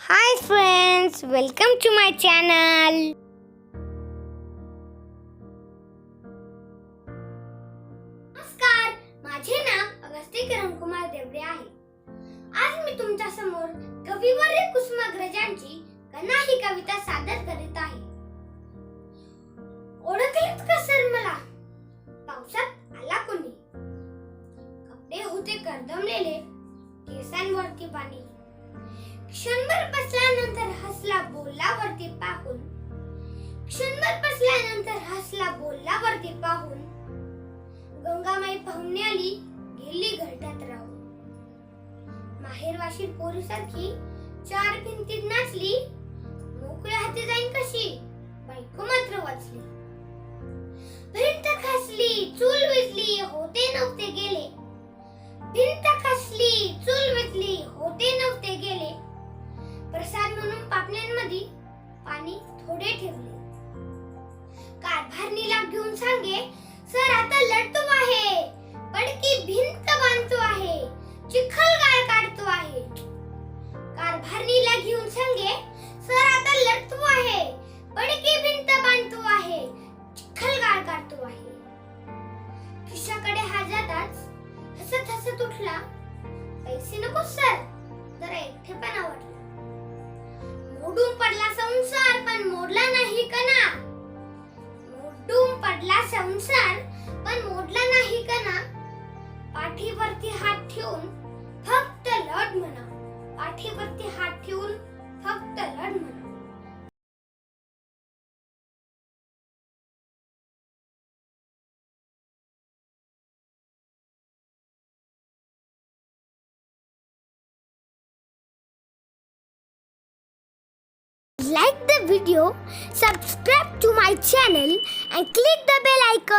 Hi friends welcome to my channel नमस्कार माझे नाव अगस्ती किरणकुमार देवडे आहे. आज मी तुमच्यासमोर कविवर्य कुसुमाग्रजांची कन्हा ही कविता सादर करीत आहे. ओळखलेत का सर मला? पावसात आला कोणी? कपडे होते करदमलेले केसांवरती पाणी क्षणभर बसल्यानंतर हसला बोलला वरती पाहून. क्षणभर बसल्यानंतर हसला बोलला वरती पाहून. गंगामाई पाहुणे आली गेली घरट्यात राहून. माहेरवाशी पोरीसारखी चार भिंतीत नाचली. मोकळ्या हाती जाईन कशी? बायको मात्र वाचली. भिंत खासली चूल प्रसाद म्हणून पापण्यांमध्ये पाणी थोडे ठेवले. कारभारणीला घेऊन सांगे सर आता लढतो आहे पडकी भिंत बांधतो आहे चिखल गाळ काढतो आहे. कारभारणीला घेऊन सांगे सर आता लढतो आहे पडकी भिंत बांधतो आहे चिखल गाळ काढतो आहे. खिशाकडे हा जाताच हसत हसत उठला पैसे नको सर जरा एकटेपणा मोडला नाही कणा मोडून पडला संसार पण मोडला नाही कणा पाठीवरती हात ठेवून फक्त लढ म्हणा. पाठीवरती हात ठेवून फक्त लढ म्हणा. Like the video, subscribe to my channel and click the bell icon.